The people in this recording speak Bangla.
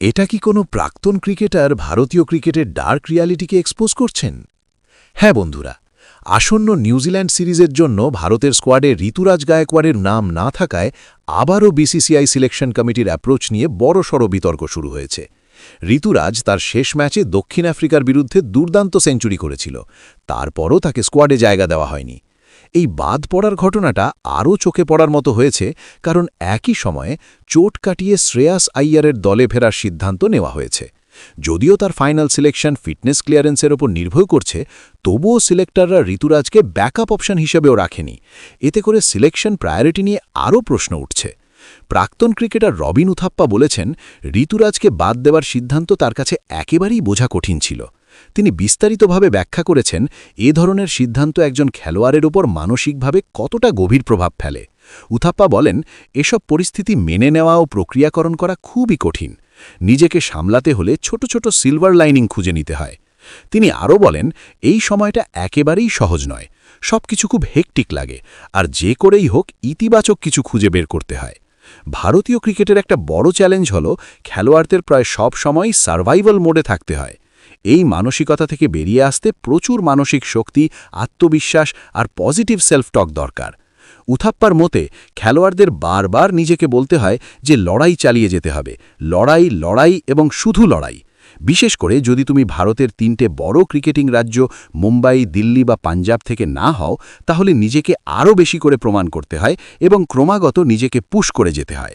এটা কি কোনো প্রাক্তন ক্রিকেটার ভারতীয় ক্রিকেটের ডার্ক রিয়ালিটিকে এক্সপোজ করছেন? হ্যাঁ বন্ধুরা, আসন্ন নিউজিল্যান্ড সিরিজের জন্য ভারতের স্কোয়াডে ঋতুরাজ গায়কোয়াড়ের নাম না থাকায় আবারও বিসিসিআই সিলেকশন কমিটির অ্যাপ্রোচ নিয়ে বড়সড় বিতর্ক শুরু হয়েছে। ঋতুরাজ তার শেষ ম্যাচে দক্ষিণ আফ্রিকার বিরুদ্ধে দুর্দান্ত সেঞ্চুরি করেছিল। তারপরও তাকে স্কোয়াডে জায়গা দেওয়া হয়নি। এই বাদ পড়ার ঘটনাটা আরও চোখে পড়ার মতো হয়েছে, কারণ একই সময়ে চোট কাটিয়ে শ্রেয়াস আইয়ারের দলে ফেরার সিদ্ধান্ত নেওয়া হয়েছে। যদিও তার ফাইনাল সিলেকশন ফিটনেস ক্লিয়ারেন্সের ওপর নির্ভর করছে, তবুও সিলেক্টররা ঋতুরাজকে ব্যাকআপ অপশন হিসেবেও রাখেনি। এতে করে সিলেকশন প্রায়োরিটি নিয়ে আরও প্রশ্ন উঠছে। প্রাক্তন ক্রিকেটার রবিন উথাপ্পা বলেছেন, ঋতুরাজকে বাদ দেওয়ার সিদ্ধান্ত তার কাছে একেবারেই বোঝা কঠিন ছিল। তিনি বিস্তারিতভাবে ব্যাখ্যা করেছেন এ ধরনের সিদ্ধান্ত একজন খেলোয়াড়ের উপর মানসিকভাবে কতটা গভীর প্রভাব ফেলে। উথাপ্পা বলেন, এসব পরিস্থিতি মেনে নেওয়া ও প্রক্রিয়াকরণ করা খুবই কঠিন। নিজেকে সামলাতে হলে ছোট ছোট সিলভার লাইনিং খুঁজে নিতে হয়। তিনি আরও বলেন, এই সময়টা একেবারেই সহজ নয়। সব কিছু খুব হেকটিক লাগে, আর যে করেই হোক ইতিবাচক কিছু খুঁজে বের করতে হয়। ভারতীয় ক্রিকেটের একটা বড় চ্যালেঞ্জ হল, খেলোয়াড়দের প্রায় সব সময়ই সার্ভাইভাল মোডে থাকতে হয়। এই মানসিকতা থেকে বেরিয়ে আসতে প্রচুর মানসিক শক্তি, আত্মবিশ্বাস আর পজিটিভ সেলফ টক দরকার। উথাপ্পার মতে, খেলোয়াড়দের বারবার নিজেকে বলতে হয় যে লড়াই চালিয়ে যেতে হবে। লড়াই লড়াই এবং শুধু লড়াই। বিশেষ করে যদি তুমি ভারতের তিনটে বড় ক্রিকেটিং রাজ্য মুম্বাই, দিল্লি বা পাঞ্জাব থেকে না হও, তাহলে নিজেকে আরও বেশি করে প্রমাণ করতে হয় এবং ক্রমাগত নিজেকে পুশ করে যেতে হয়।